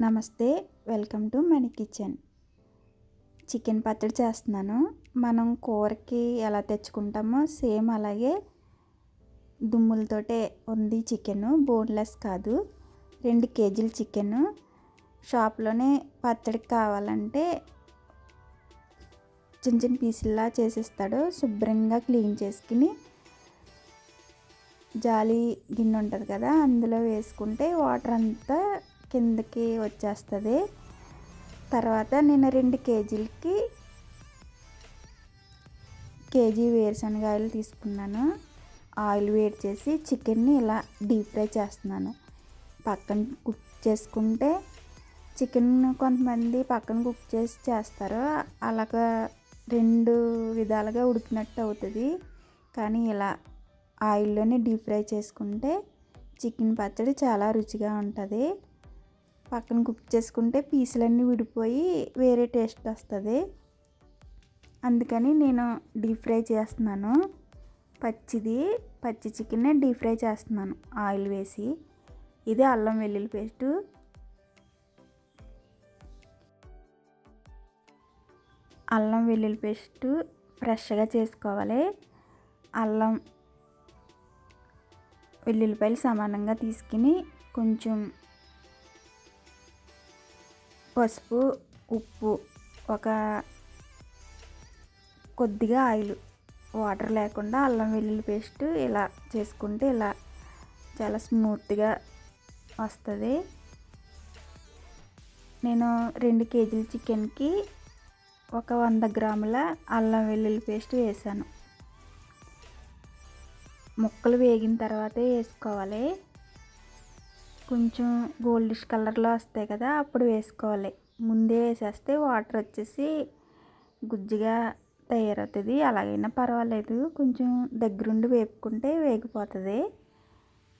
నమస్తే welcome to money kitchen. Chicken పచ్చడి చేస్తున్నాను. మనం కూరకి ఎలా తెచ్చుకుంటామో సేమ్ అలాగే దుమ్ములతోటే ఉంది చికెన్. బోన్లెస్ కాదు. రెండు కేజీల చికెన్. షాప్లోనే పచ్చడికి కావాలంటే చిన్న చిన్న పీసుల్లా చేసిస్తాడు. శుభ్రంగా క్లీన్ చేసుకుని జాలి గిన్నె ఉంటుంది కదా అందులో వేసుకుంటే వాటర్ అంతా కిందకి వచ్చేస్తుంది. తర్వాత నేను రెండు కేజీలకి కేజీ వేరుశనగ ఆయిల్ తీసుకున్నాను. ఆయిల్ వేడి చేసి చికెన్ని ఇలా డీప్ ఫ్రై చేస్తున్నాను. పక్కన కుక్ చేసుకుంటే చికెన్ కొంతమంది పక్కన కుక్ చేసి చేస్తారు. అలాగా రెండు విధాలుగా ఉడికినట్టు అవుతుంది. కానీ ఇలా ఆయిల్లోనే డీప్ ఫ్రై చేసుకుంటే చికెన్ పచ్చడి చాలా రుచిగా ఉంటుంది. పక్కన కుక్ చేసుకుంటే పీసులన్నీ విడిపోయి వేరే టేస్ట్ వస్తుంది. అందుకని నేను డీప్ ఫ్రై చేస్తున్నాను. పచ్చిది పచ్చి చికెన్ డీప్ ఫ్రై చేస్తున్నాను. ఆయిల్ వేసి. ఇది అల్లం వెల్లుల్లి పేస్టు. అల్లం వెల్లుల్లి పేస్టు ఫ్రెష్గా చేసుకోవాలి. అల్లం వెల్లుల్లిపాయలు సమానంగా తీసుకుని కొంచెం పసుపు ఉప్పు ఒక కొద్దిగా ఆయిల్. వాటర్ లేకుండా అల్లం వెల్లుల్లి పేస్ట్ ఇలా చేసుకుంటే ఇలా చాలా స్మూత్గా వస్తుంది. నేను రెండు కేజీల చికెన్కి ఒక వంద గ్రాముల అల్లం వెల్లుల్లి పేస్ట్ వేసాను. ముక్కలు వేగిన తర్వాతే వేసుకోవాలి. కొంచెం గోల్డిష్ కలర్లో వస్తాయి కదా అప్పుడు వేసుకోవాలి. ముందే వేసేస్తే వాటర్ వచ్చేసి గుజ్జుగా తయారవుతుంది. అలాగైనా పర్వాలేదు కొంచెం దగ్గరుండి వేపుకుంటే వేగిపోతుంది.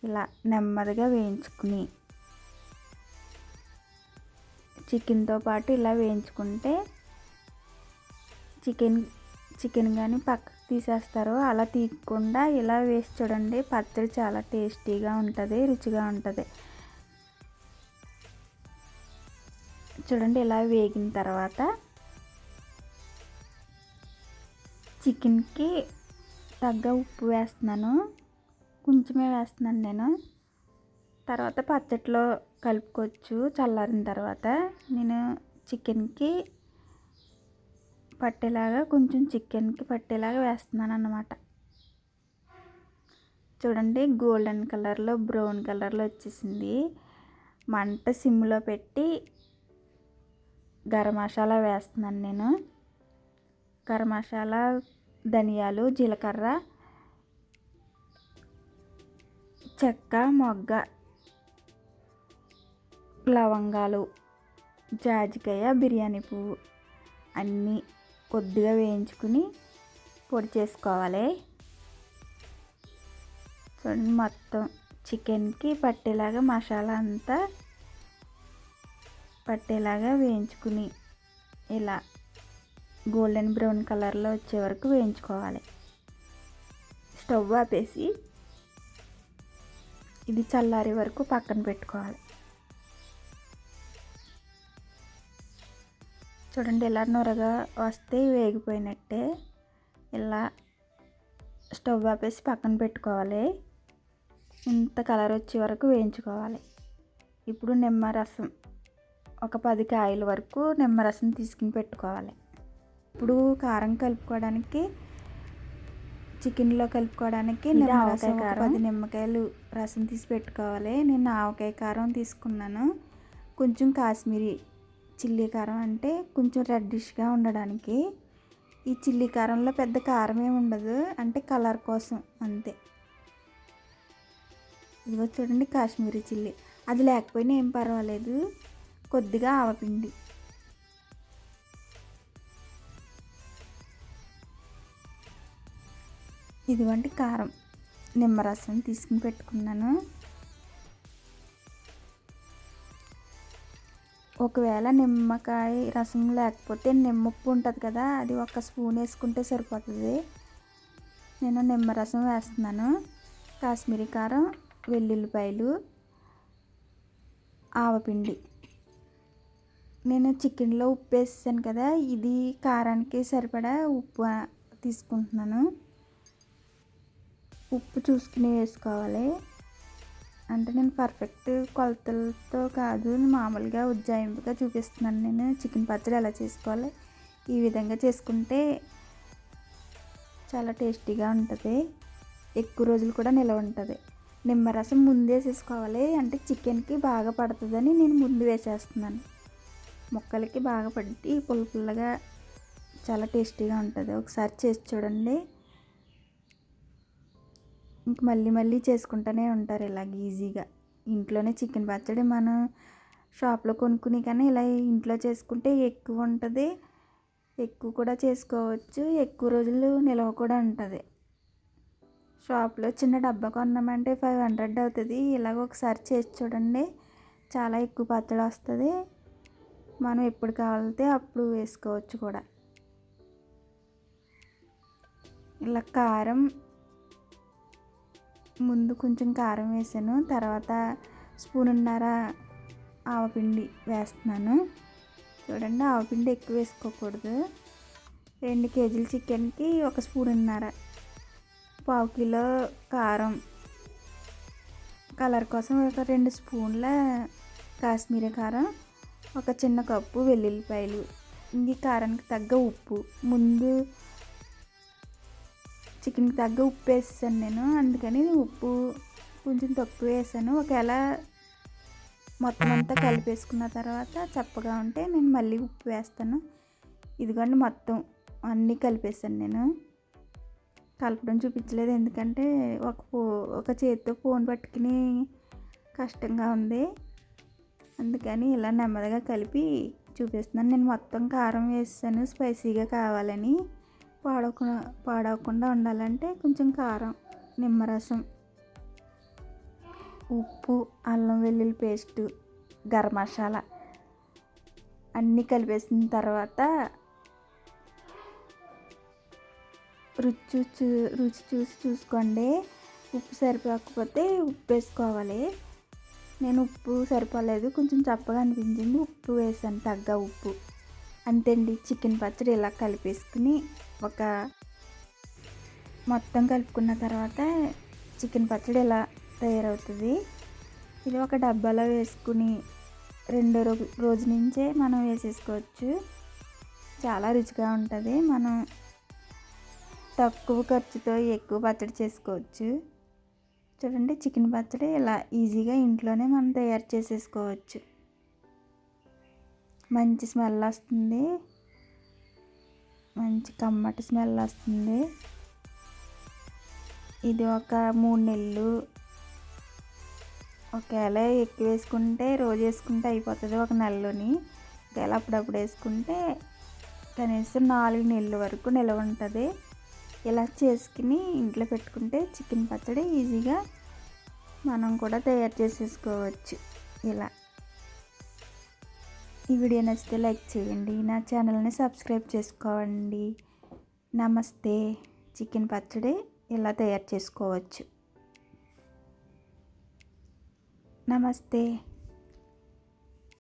ఇలా నెమ్మదిగా వేయించుకుని చికెన్తో పాటు ఇలా వేయించుకుంటే చికెన్ చికెన్ కానీ పక్కకు తీసేస్తారు. అలా తీయకుండా ఇలా వేసి చూడండి పచ్చడి చాలా టేస్టీగా ఉంటుంది రుచిగా ఉంటుంది. చూడండి ఇలా వేగిన తర్వాత చికెన్కి తగ్గ ఉప్పు వేస్తున్నాను. కొంచెమే వేస్తున్నాను నేను. తర్వాత పచ్చట్లో కలుపుకోవచ్చు చల్లారిన తర్వాత. నేను చికెన్కి పట్టేలాగా కొంచెం చికెన్కి పట్టేలాగా వేస్తున్నాను అన్నమాట. చూడండి గోల్డెన్ కలర్లో బ్రౌన్ కలర్లో వచ్చేసింది. మంట సిమ్లో పెట్టి గరం మసాలా వేస్తున్నాను నేను. గరం మసాలా ధనియాలు జీలకర్ర చెక్క మొగ్గ లవంగాలు జాజికాయ బిర్యానీ పువ్వు అన్నీ కొద్దిగా వేయించుకుని పొడి చేసుకోవాలి. చూడండి మొత్తం చికెన్కి పట్టేలాగా మసాలా అంతా పట్టేలాగా వేయించుకుని ఇలా గోల్డెన్ బ్రౌన్ కలర్లో వచ్చే వరకు వేయించుకోవాలి. స్టవ్ ఆపేసి ఇది చల్లారే వరకు పక్కన పెట్టుకోవాలి. చూడండి ఇలా నొరగా వస్తే వేగిపోయినట్టే ఇలా స్టవ్ ఆపేసి పక్కన పెట్టుకోవాలి. ఇంత కలర్ వచ్చే వరకు వేయించుకోవాలి. ఇప్పుడు నిమ్మరసం ఒక పది కాయల వరకు నిమ్మరసం తీసుకుని పెట్టుకోవాలి. ఇప్పుడు కారం కలుపుకోవడానికి చికెన్లో కలుపుకోవడానికి నిమ్మరసం పది నిమ్మకాయలు రసం తీసి పెట్టుకోవాలి. నేను ఆవకాయ కారం తీసుకున్నాను. కొంచెం కాశ్మీరీ చిల్లీ కారం అంటే కొంచెం రెడ్డిష్గా ఉండడానికి. ఈ చిల్లీ కారంలో పెద్ద కారం ఏమి ఉండదు. అంటే కలర్ కోసం అంతే. ఇదిగో చూడండి కాశ్మీరీ చిల్లీ. అది లేకపోయినా ఏం పర్వాలేదు. కొద్దిగా ఆవపిండి. ఇదివంటి కారం. నిమ్మరసం తీసుకుని పెట్టుకున్నాను. ఒకవేళ నిమ్మకాయ రసం లేకపోతే నిమ్మప్పు ఉంటుంది కదా అది ఒక స్పూన్ వేసుకుంటే సరిపోతుంది. నేను నిమ్మరసం వేస్తున్నాను. కాశ్మీరీ కారం వెల్లుల్లిపాయలు ఆవపిండి. నేను చికెన్లో ఉప్పు వేసాను కదా ఇది కారానికి సరిపడా ఉప్పు తీసుకుంటున్నాను. ఉప్పు చూసుకుని వేసుకోవాలి. అంటే నేను పర్ఫెక్ట్ కొలతలతో కాదు మామూలుగా ఉజ్జాయింపుగా చూపిస్తున్నాను నేను చికెన్ పచ్చడి ఎలా చేసుకోవాలి. ఈ విధంగా చేసుకుంటే చాలా టేస్టీగా ఉంటుంది. ఎక్కువ రోజులు కూడా నిలవ ఉంటుంది. నిమ్మరసం ముందు వేసేసుకోవాలి. అంటే చికెన్కి బాగా పడుతుందని నేను ముందు వేసేస్తున్నాను. ముక్కలకి బాగా పట్టి పుల్ల పుల్లగా చాలా టేస్టీగా ఉంటుంది. ఒకసారి చేసి చూడండి. ఇంక మళ్ళీ మళ్ళీ చేసుకుంటూనే ఉంటారు ఇలాగ ఈజీగా. ఇంట్లోనే చికెన్ పచ్చడి మనం షాప్లో కొనుక్కుని కానీ ఇలా ఇంట్లో చేసుకుంటే ఎక్కువ ఉంటుంది. ఎక్కువ కూడా చేసుకోవచ్చు. ఎక్కువ రోజులు నిల్వ కూడా ఉంటుంది. షాప్లో చిన్న డబ్బా కొన్నామంటే ఫైవ్ హండ్రెడ్ అవుతుంది. ఇలాగ ఒకసారి చేసి చూడండి. చాలా ఎక్కువ పచ్చడి వస్తుంది. మనం ఎప్పుడు కావాలితే అప్పుడు వేసుకోవచ్చు కూడా. ఇలా కారం ముందు కొంచెం కారం వేసాను. తర్వాత స్పూనున్నర ఆవపిండి వేస్తున్నాను. చూడండి ఆవపిండి ఎక్కువ వేసుకోకూడదు. రెండు కేజీల చికెన్కి ఒక స్పూనున్నర పావు కిలో కారం. కలర్ కోసం ఒక రెండు స్పూన్ల కాశ్మీరీ కారం. ఒక చిన్న కప్పు వెల్లుల్లిపాయలు. ఇంక కారానికి తగ్గ ఉప్పు. ముందు చికెన్కి తగ్గ ఉప్పు వేసాను నేను. అందుకని ఉప్పు కొంచెం తక్కువ వేసాను. ఒకవేళ మొత్తం అంతా కలిపేసుకున్న తర్వాత చప్పగా ఉంటే నేను మళ్ళీ ఉప్పు వేస్తాను. ఇదిగోండి మొత్తం అన్నీ కలిపేసాను నేను. కలపడం చూపించలేదు. ఎందుకంటే ఒక ఫో ఒక చేతితో ఫోన్ పట్టుకుని కష్టంగా ఉంది. అందుకని ఇలా నెమ్మదిగా కలిపి చూపిస్తున్నాను. నేను మొత్తం కారం వేసాను స్పైసీగా కావాలని. పాడవకుండా పాడవకుండా ఉండాలంటే కొంచెం కారం నిమ్మరసం ఉప్పు అల్లం వెల్లుల్లి పేస్టు గరం మసాలా అన్నీ కలిపేసిన తర్వాత రుచి చూసి రుచి చూసి చూసుకోండి. ఉప్పు సరిపోకపోతే ఉప్పు వేసుకోవాలి. నేను ఉప్పు సరిపోలేదు కొంచెం చప్పగా అనిపించింది ఉప్పు వేసాను తగ్గ ఉప్పు. అంతేండి చికెన్ పచ్చడి ఇలా కలిపేసుకుని ఒక మొత్తం కలుపుకున్న తర్వాత చికెన్ పచ్చడి ఇలా తయారవుతుంది. ఇది ఒక డబ్బాలో వేసుకుని రెండో రోజు నుంచే మనం వేసేసుకోవచ్చు. చాలా రుచిగా ఉంటుంది. మనం తక్కువ ఖర్చుతో ఎక్కువ పచ్చడి చేసుకోవచ్చు. చూడండి చికెన్ పచ్చడి ఇలా ఈజీగా ఇంట్లోనే మనం తయారు చేసేసుకోవచ్చు. మంచి స్మెల్ వస్తుంది. మంచి కమ్మటి స్మెల్ వస్తుంది. ఇది ఒక మూడు నెలలు. ఒకవేళ ఎక్కువ వేసుకుంటే రోజు వేసుకుంటే అయిపోతుంది ఒక నెలలోని. ఒకవేళ అప్పుడప్పుడు వేసుకుంటే కనీసం నాలుగు నెలల వరకు నిలవ ఉంటుంది. ఇలా చేసుకుని ఇంట్లో పెట్టుకుంటే చికెన్ పచ్చడి ఈజీగా మనం కూడా తయారు చేసేసుకోవచ్చు. ఇలా. ఈ వీడియో నచ్చితే లైక్ చేయండి. నా ఛానల్ని సబ్స్క్రైబ్ చేసుకోండి. నమస్తే. చికెన్ పచ్చడి ఇలా తయారు చేసుకోవచ్చు? నమస్తే.